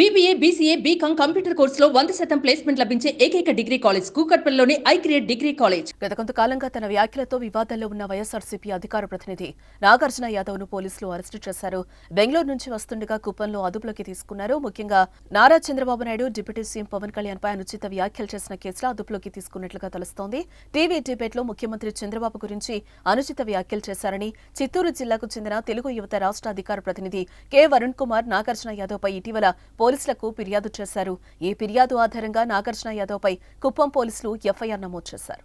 BBA BCA BCom computer కోర్సులో వంద శాతం ప్లేస్మెంట్ లభించే ఏకైక డిగ్రీ కాలేజ్ కూకట్పల్లిలోని ఐ క్రియేట్ డిగ్రీ కాలేజ్ గత కొంతకాలంగా తన వ్యాఖ్యలతో వివాదాల్లో ఉన్న వైఎస్ఆర్సీపీ అధికార ప్రతినిధి నాగార్జున యాదవ్ను పోలీసులు అరెస్టు చేశారు. బెంగళూరు నుంచి వస్తుండగా కుప్పంలో అదుపులోకి తీసుకున్నారు. ముఖ్యంగా నారా చంద్రబాబు నాయుడు డిప్యూటీ సీఎం పవన్ కళ్యాణ్ పై అనుచిత వ్యాఖ్యలు చేసిన కేసులో అదుపులోకి తీసుకున్నట్లుగా తెలుస్తోంది. టీవీ డిబేట్లో ముఖ్యమంత్రి చంద్రబాబు గురించి అనుచిత వ్యాఖ్యలు చేశారని చిత్తూరు జిల్లాకు చెందిన తెలుగు యువత రాష్ట్ర అధికార ప్రతినిధి కె. వరుణ్ కుమార్ నాగార్జున యాదవ్ పై ఇటీవల పోలీసులకు ఫిర్యాదు చేశారు. ఈ ఫిర్యాదు ఆధారంగా నాగార్జున యాదవ్ పై కుప్పం పోలీసులు ఎఫ్ఐఆర్ నమోదు చేశారు.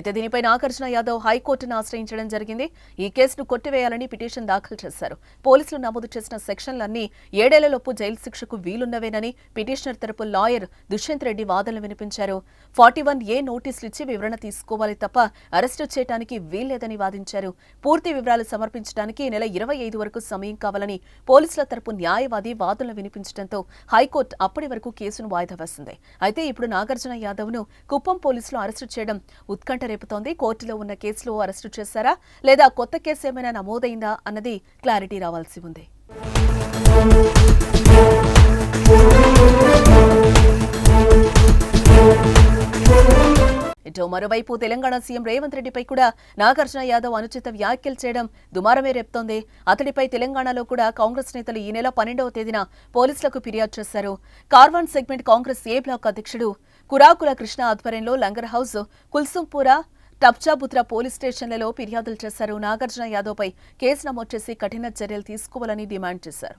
అయితే దీనిపై నాగార్జున యాదవ్ హైకోర్టును ఆశ్రయించడం జరిగింది. ఈ కేసును కొట్టివేయాలని పిటిషన్ దాఖలు చేశారు. పోలీసులు నమోదు చేసిన సెక్షన్లన్నీ ఏడేళ్ళలోపు జైలు శిక్షకు వీలున్నవేనని పిటిషనర్ తరపు లాయర్ దుష్యంత్ రెడ్డి వాదనలు వినిపించారు. ఫార్టీ వన్ ఏ నోటీసులు ఇచ్చి వివరణ తీసుకోవాలి తప్ప అరెస్టు చేయడానికి వీల్లేదని వాదించారు. పూర్తి వివరాలు సమర్పించడానికి నెల ఇరవై ఐదు వరకు సమయం కావాలని పోలీసుల తరపు న్యాయవాది వాదనలు వినిపించడంతో హైకోర్టు అప్పటి వరకు కేసును వాయిదా వేసింది. అయితే ఇప్పుడు నాగార్జున యాదవ్ను కుప్పం పోలీసులు అరెస్టు చేయడం ఉత్కంఠ రేపుతోంది. కోర్టులో ఉన్న కేసులో అరెస్టు చేశారా? లేదా కొత్త కేసు ఏమైనా నమోదైందా? అన్నది క్లారిటీ రావాల్సి ఉంది. ఇటు మరోవైపు తెలంగాణ సీఎం రేవంత్ రెడ్డిపై కూడా నాగార్జున యాదవ్ అనుచిత వ్యాఖ్యలు చేయడం దుమారమే రేపుతోంది. అతడిపై తెలంగాణలో కూడా కాంగ్రెస్ నేతలు ఈ నెల పన్నెండవ తేదీన పోలీసులకు ఫిర్యాదు చేశారు. Karwan segment Congress A block అధ్యక్షుడు కురాకుల కృష్ణ ఆధ్వర్యంలో లంగర్ హౌస్ కుల్సుంపురా టప్చాబుత్రా పోలీస్ స్టేషన్లలో ఫిర్యాదులు చేశారు. నాగార్జున యాదవ్పై కేసు నమోదు చేసి కఠిన చర్యలు తీసుకోవాలని డిమాండ్ చేశారు.